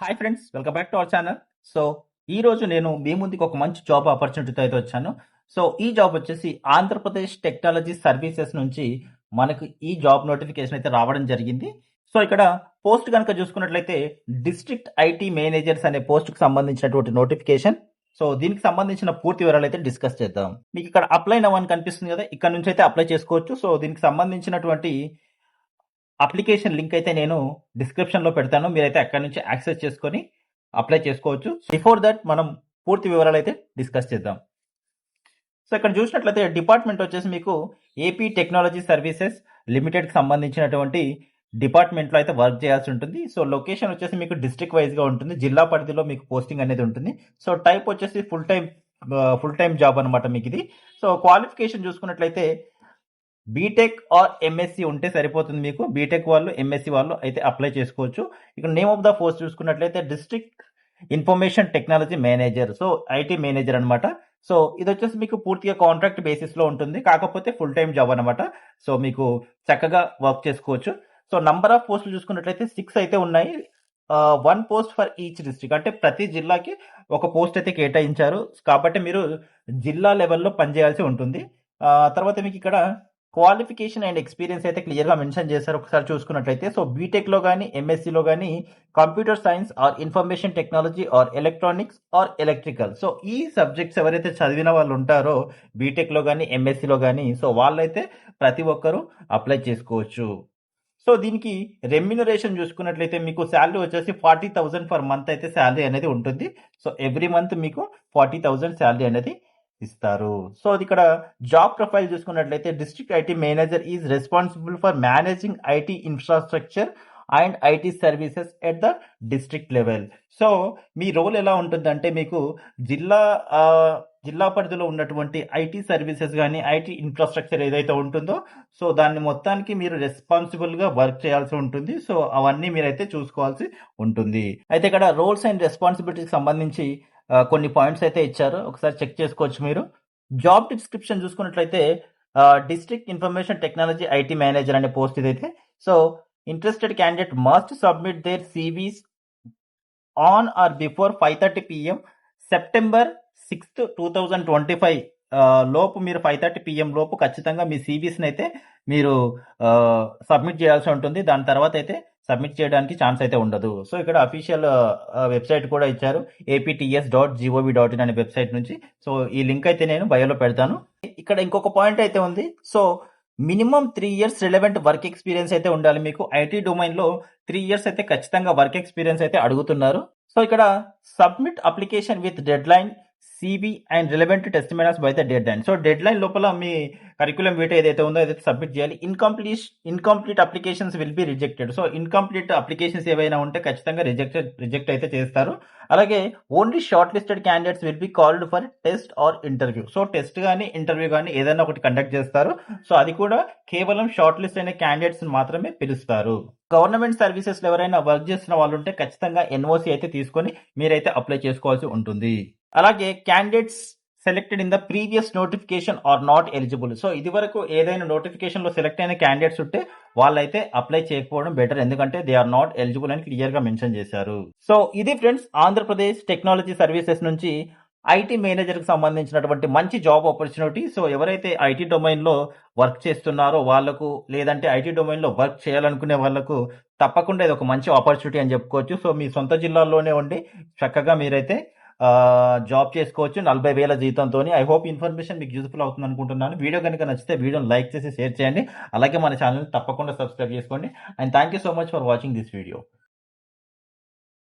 Hi friends welcome back to our channel so ఈ రోజు నేను మీ ముందుకు ఒక మంచి జాబ్ ఆపర్చునిటీతో అయితే వచ్చాను. సో ఈ జాబ్ వచ్చేసి ఆంధ్రప్రదేశ్ టెక్నాలజీ సర్వీసెస్ నుంచి మనకు ఈ జాబ్ నోటిఫికేషన్ అయితే రావడం జరిగింది. సో ఇక్కడ పోస్ట్ కనుక చూసుకున్నట్లయితే డిస్ట్రిక్ట్ ఐటీ మేనేజర్స్ అనే పోస్ట్కి సంబంధించినటువంటి నోటిఫికేషన్ సో దీనికి సంబంధించిన పూర్తి వివరాలు అయితే డిస్కస్ చేద్దాం. మీకు ఇక్కడ అప్లై నవ్వని కనిపిస్తుంది కదా ఇక్కడ నుంచి అయితే అప్లై చేసుకోవచ్చు. సో దీనికి సంబంధించినటువంటి అప్లికేషన్ లింక్ అయితే నేను డిస్క్రిప్షన్లో పెడతాను. మీరైతే అక్కడ నుంచి యాక్సెస్ చేసుకొని అప్లై చేసుకోవచ్చు. బిఫోర్ దట్ మనం పూర్తి వివరాలు అయితే డిస్కస్ చేద్దాం. సో ఇక్కడ చూసినట్లయితే డిపార్ట్మెంట్ వచ్చేసి మీకు ఏపీ టెక్నాలజీ సర్వీసెస్ లిమిటెడ్కి సంబంధించినటువంటి డిపార్ట్మెంట్లో అయితే వర్క్ చేయాల్సి ఉంటుంది. సో లొకేషన్ వచ్చేసి మీకు డిస్ట్రిక్ట్ వైజ్గా ఉంటుంది. జిల్లా పరిధిలో మీకు పోస్టింగ్ అనేది ఉంటుంది. సో టైప్ వచ్చేసి full time full time job అనమాట మీకు ఇది. సో క్వాలిఫికేషన్ చూసుకున్నట్లయితే బీటెక్ ఆర్ ఎంఎస్సి ఉంటే సరిపోతుంది మీకు. బీటెక్ వాళ్ళు ఎంఎస్సి వాళ్ళు అయితే అప్లై చేసుకోవచ్చు. ఇక్కడ నేమ్ ఆఫ్ ద పోస్ట్ చూసుకున్నట్లయితే district information technology manager so IT manager అనమాట సో ఇది వచ్చేసి మీకు పూర్తిగా కాంట్రాక్ట్ బేసిస్లో ఉంటుంది. కాకపోతే ఫుల్ టైం జాబ్ అనమాట సో మీకు చక్కగా వర్క్ చేసుకోవచ్చు. సో నంబర్ ఆఫ్ పోస్టులు చూసుకున్నట్లయితే సిక్స్ అయితే ఉన్నాయి. One post for each district అంటే ప్రతి జిల్లాకి ఒక పోస్ట్ అయితే కేటాయించారు. కాబట్టి మీరు జిల్లా లెవెల్లో పనిచేయాల్సి ఉంటుంది. తర్వాత మీకు ఇక్కడ క్వాలిఫికేషన్ అండ్ ఎక్స్పీరియన్స్ అయితే క్లియర్గా మెన్షన్ చేశారు. ఒకసారి చూసుకున్నట్లయితే సో బీటెక్లో కానీ ఎంఎస్సీలో కానీ computer science or information technology or electronics or electrical so ఈ సబ్జెక్ట్స్ ఎవరైతే చదివిన వాళ్ళు ఉంటారో బీటెక్లో కానీ ఎంఎస్సీలో కానీ సో వాళ్ళైతే ప్రతి ఒక్కరూ అప్లై చేసుకోవచ్చు. సో దీనికి రెమ్యునరేషన్ చూసుకున్నట్లయితే మీకు శాలరీ వచ్చేసి ఫార్టీ థౌసండ్ పర్ మంత్ అయితే శాలరీ అనేది ఉంటుంది. సో ఎవ్రీ మంత్ మీకు ఫార్టీ థౌజండ్ శాలరీ అనేది ఇస్తారు. సో అది ఇక్కడ జాబ్ ప్రొఫైల్ చూసుకున్నట్లయితే district IT manager is responsible for managing IT infrastructure and IT services at the district level. So me role ఎలా ఉంటుందంటే మీకు జిల్లా జిల్లా పరిధిలో ఉన్నటువంటి ఐటీ సర్వీసెస్ కానీ ఐటీ ఇన్ఫ్రాస్ట్రక్చర్ ఏదైతే ఉంటుందో సో దాన్ని మొత్తానికి మీరు రెస్పాన్సిబుల్గా వర్క్ చేయాల్సి ఉంటుంది. సో అవన్నీ మీరైతే చూసుకోవాల్సి ఉంటుంది. అయితే ఇక్కడ రోల్స్ అండ్ రెస్పాన్సిబిలిటీకి సంబంధించి కొన్ని పాయింట్స్ అయితే ఇచ్చారు. ఒకసారి చెక్ చేసుకోవచ్చు మీరు. జాబ్ డిస్క్రిప్షన్ చూసుకున్నట్లయితే district information technology IT manager అనే పోస్ట్ ఇదైతే. So interested candidate must submit their CVs on or before five thirty PM September sixth two thousand twenty five. లోపు మీరు ఫైవ్ థర్టీ పిఎం లోపు ఖచ్చితంగా మీ సివీస్ని అయితే మీరు సబ్మిట్ చేయాల్సి ఉంటుంది. దాని తర్వాత అయితే సబ్మిట్ చేయడానికి ఛాన్స్ అయితే ఉండదు. సో ఇక్కడ అఫీషియల్ వెబ్సైట్ కూడా ఇచ్చారు. APTS dot gov dot in అనే వెబ్సైట్ నుంచి. సో ఈ లింక్ అయితే నేను బయోలో పెడతాను. ఇక్కడ ఇంకొక పాయింట్ అయితే ఉంది. So minimum three years relevant work experience అయితే ఉండాలి మీకు. ఐటీ డొమైన్లో త్రీ ఇయర్స్ అయితే ఖచ్చితంగా వర్క్ ఎక్స్పీరియన్స్ అయితే అడుగుతున్నారు. సో ఇక్కడ submit application with deadline CV and relevant testimonials by the deadline so deadline లోపల మీ కరికులం వీట ఏదైతే ఉందో ఏదైతే సబ్మిట్ చేయాలి incomplete incomplete applications will be rejected so incomplete applications ఏవైనా ఉంటే ఖచ్చితంగా రిజెక్ట్ రిజెక్ట్ అయితే చేస్తారు. అలాగే only shortlisted candidates will be called for test or interview so test కానీ ఇంటర్వ్యూ కానీ ఏదైనా ఒకటి కండక్ట్ చేస్తారు. సో అది కూడా కేవలం షార్ట్ లిస్ట్ అయిన క్యాండిడేట్స్ మాత్రమే పిలుస్తారు. గవర్నమెంట్ సర్వీసెస్ ఎవరైనా వర్క్ చేస్తున్న వాళ్ళు ఉంటే ఖచ్చితంగా ఎన్ఓసి అయితే తీసుకొని మీరైతే అప్లై చేసుకోవాల్సి ఉంటుంది. అలాగే candidates selected in the previous notification are not eligible so ఇది వరకు ఏదైనా నోటిఫికేషన్లో సెలెక్ట్ అయిన క్యాండిడేట్స్ ఉంటే వాళ్ళైతే అప్లై చేయకపోవడం బెటర్ ఎందుకంటే దే ఆర్ నాట్ ఎలిజిబుల్ అని క్లియర్గా మెన్షన్ చేశారు. సో ఇది ఫ్రెండ్స్ ఆంధ్రప్రదేశ్ టెక్నాలజీ సర్వీసెస్ నుంచి ఐటీ మేనేజర్కి సంబంధించినటువంటి మంచి జాబ్ ఆపర్చునిటీ సో ఎవరైతే ఐటీ డొమైన్లో వర్క్ చేస్తున్నారో వాళ్ళకు లేదంటే ఐటీ డొమైన్లో వర్క్ చేయాలనుకునే వాళ్ళకు తప్పకుండా ఇది ఒక మంచి ఆపర్చునిటీ అని చెప్పుకోవచ్చు. సో మీ సొంత జిల్లాల్లోనే ఉండి చక్కగా మీరైతే జాబ్ చేసుకోవచ్చు. నలభై వేల జీతంతో ఐ హోప్ ఇన్ఫర్మేషన్ మీకు యూస్ఫుల్ అవుతుంది అనుకుంటున్నాను. వీడియో కనుక నచ్చితే వీడియోని లైక్ చేసి షేర్ చేయండి. అలాగే మన ఛానల్ తప్పకుండా సబ్స్క్రైబ్ చేసుకోండి. And thank you so much for watching this video